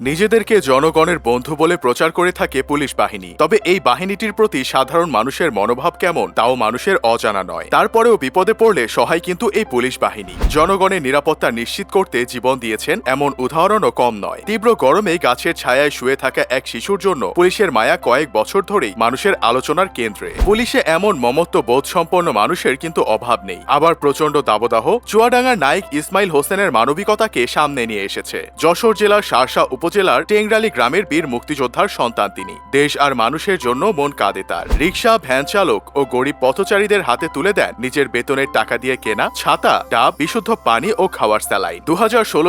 নিজেদেরকে জনগণের বন্ধু বলে প্রচার করে থাকে পুলিশ বাহিনী। তবে এই বাহিনীটির প্রতি সাধারণ মানুষের মনোভাব কেমন, তাও মানুষের অজানা নয়। তারপরেও বিপদে পড়লে সহায় কিন্তু এই পুলিশ বাহিনী। জনগণের নিরাপত্তা নিশ্চিত করতে জীবন দিয়েছেন এমন উদাহরণও কম নয়। তীব্র গরমে গাছের ছায়ায় শুয়ে থাকা এক শিশুর জন্য পুলিশের মায়া কয়েক বছর ধরেই মানুষের আলোচনার কেন্দ্রে। পুলিশে এমন মমত্ব বোধ সম্পন্ন মানুষের কিন্তু অভাব নেই। আবার প্রচণ্ড দাবদাহ চুয়াডাঙ্গার নায়ক ইসমাইল হোসেনের মানবিকতাকে সামনে নিয়ে এসেছে। যশোর জেলার শার্শা উপজেলার টেংরালি গ্রামের বীর মুক্তিযোদ্ধার সন্তান তিনি। দেশ আর মানুষের জন্য মন কাঁদে তার। রিক্সা ভ্যান চালক ও গরিব পথচারীদের হাতে তুলে দেন নিজের বেতনের টাকা দিয়ে কেনা ছাতা, ডাব, বিশুদ্ধ পানি ও খাওয়ার স্যালাইন। দু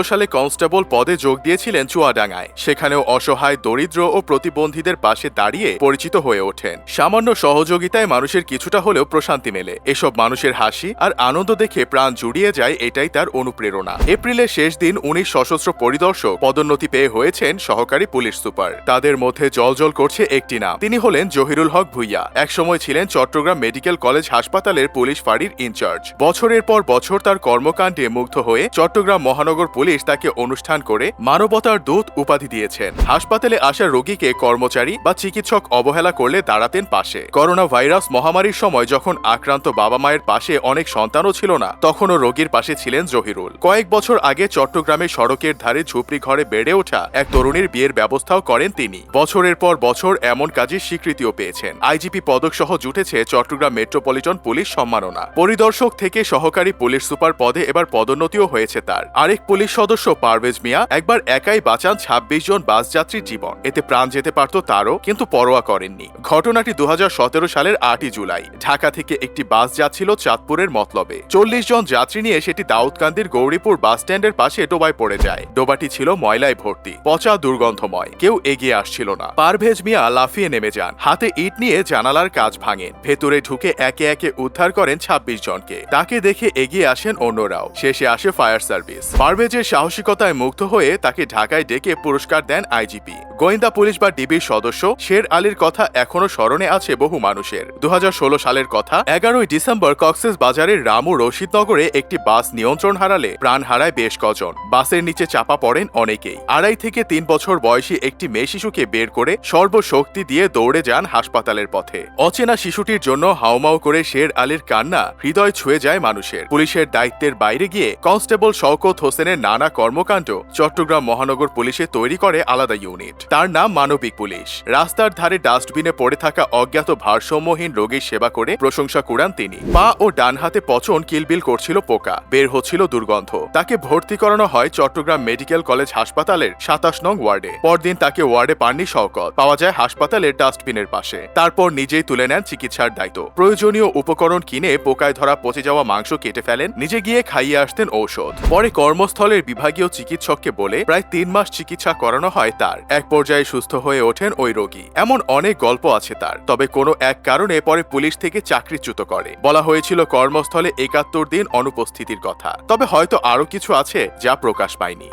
সালে কনস্টেবল পদে যোগ দিয়েছিলেন চুয়াডাঙ্গায়, সেখানেও অসহায়, দরিদ্র ও প্রতিবন্ধীদের পাশে দাঁড়িয়ে পরিচিত হয়ে ওঠেন। সামান্য সহযোগিতায় মানুষের কিছুটা হলেও প্রশান্তি মেলে। এসব মানুষের হাসি আর আনন্দ দেখে প্রাণ জুড়িয়ে যায় এটাই তার অনুপ্রেরণা। এপ্রিলের শেষ দিন উনিশ সশস্ত্র পরিদর্শক পদোন্নতি পেয়ে হয়েছেন সহকারী পুলিশ সুপার। তাদের মধ্যে জলজল করছে একটি নাম। তিনি হলেন জহিরুল হক ভুইয়া। একসময় ছিলেন চট্টগ্রাম মেডিকেল কলেজ হাসপাতালের পুলিশ ফাঁড়ির ইনচার্জ। বছরের পর বছর তার কর্মকাণ্ডে মুগ্ধ হয়ে চট্টগ্রাম মহানগর পুলিশ তাকে অনুষ্ঠান করে মানবতার দূত উপাধি দিয়েছেন। হাসপাতালে আসা রোগীকে কর্মচারী বা চিকিৎসক অবহেলা করলে দাঁড়াতেন পাশে। করোনা ভাইরাস মহামারীর সময় যখন আক্রান্ত বাবা মায়ের পাশে অনেক সন্তানও ছিল না, তখনও রোগীর পাশে ছিলেন জহিরুল। কয়েক বছর আগে চট্টগ্রামে সড়কের ধারে ঝুপড়ি ঘরে বেড়ে ওঠা এক তরুণীর বিয়ের ব্যবস্থাও করেন তিনি। বছরের পর বছর এমন কাজের স্বীকৃতিও পেয়েছেন। আইজিপি পদক সহ জুটেছে চট্টগ্রাম মেট্রোপলিটন পুলিশ সম্মাননা। পরিদর্শক থেকে সহকারী পুলিশ সুপার পদে এবার পদোন্নতিও হয়েছে তার। আরেক পুলিশ সদস্য পারভেজ মিয়া একবার একাই বাঁচান ছাব্বিশ জন বাস যাত্রীর জীবন। এতে প্রাণ যেতে পারত তারও, কিন্তু পরোয়া করেননি। ঘটনাটি দু হাজার সতেরো সালের আটই জুলাই। ঢাকা থেকে একটি বাস যাচ্ছিল চাঁদপুরের মতলবে। চল্লিশ জন যাত্রী নিয়ে সেটি দাউদকান্দির গৌরীপুর বাস স্ট্যান্ডের পাশে ডোবায় পড়ে যায়। ডোবাটি ছিল ময়লায় ভর্তি। পচা দুর্গন্ধময়। কেউ এগিয়ে আসছিল না। পারভেজ মিয়া লাফিয়ে নেমে যান। হাতে ইট নিয়ে জানালার কাজ ভাঙেন। ভেতরে ঢুকে একে একে উদ্ধার করেন ২৬ জনকে। তাকে দেখে এগিয়ে আসেন অন্যরাও। শেষে আসে ফায়ার সার্ভিস। পারভেজের সাহসিকতায় মুগ্ধ হয়ে তাকে ঢাকায় ডেকে পুরস্কার দেন আইজিপি। গোয়েন্দা পুলিশ বা ডিবির সদস্য শের আলীর কথা এখনও স্মরণে আছে বহু মানুষের। দু হাজার ষোলো সালের কথা, এগারোই ডিসেম্বর কক্সেস বাজারের রামু রশিদনগরে একটি বাস নিয়ন্ত্রণ হারালে প্রাণ হারায় বেশ কজন। বাসের নিচে চাপা পড়েন অনেকেই। আড়াই থেকে তিন বছর বয়সী একটি মেয়ে শিশুকে বের করে সর্বশক্তি দিয়ে দৌড়ে যান হাসপাতালের পথে। অচেনা শিশুটির জন্য হাউমাউ করে শের আলীর কান্না হৃদয় ছুঁয়ে যায় মানুষের। পুলিশের দায়িত্বের বাইরে গিয়ে কনস্টেবল শওকত হোসেনের নানা কর্মকাণ্ড চট্টগ্রাম মহানগর পুলিশে তৈরি করে আলাদা ইউনিট। তার নাম মানবিক পুলিশ। রাস্তার ধারে ডাস্টবিনে পড়ে থাকা অজ্ঞাত ভারসাম্যহীন রোগীর সেবা করে প্রশংসা কুড়ান তিনি। পা ও ডান হাতে পচন কিলবিল করছিল পোকা। বের হচ্ছিল দুর্গন্ধ। তাকে ভর্তি করানো হয় চট্টগ্রাম মেডিকেল কলেজ হাসপাতালের সাতাশ নং ওয়ার্ডে। পরদিন তাকে ওয়ার্ডে পাননি শওকত। পাওয়া যায় হাসপাতালের ডাস্টবিনের পাশে। তারপর নিজেই তুলে নেন চিকিৎসার দায়িত্ব। প্রয়োজনীয় উপকরণ কিনে পোকায় ধরা পচে যাওয়া মাংস কেটে ফেলেন, নিজে গিয়ে খাইয়ে আসতেন ঔষধ। পরে কর্মস্থলের বিভাগীয় চিকিৎসককে বলে প্রায় তিন মাস চিকিৎসা করানো হয় তার। এক পর্যায়ে সুস্থ হয়ে ওঠেন ওই রোগী। এমন অনেক গল্প আছে তার, তবে কোনো এক কারণে পরে পুলিশ থেকে চাকরিচ্যুত করে। বলা হয়েছিল কর্মস্থলে একাত্তর দিন অনুপস্থিতির কথা। তবে হয়তো আরও কিছু আছে যা প্রকাশ পায়নি।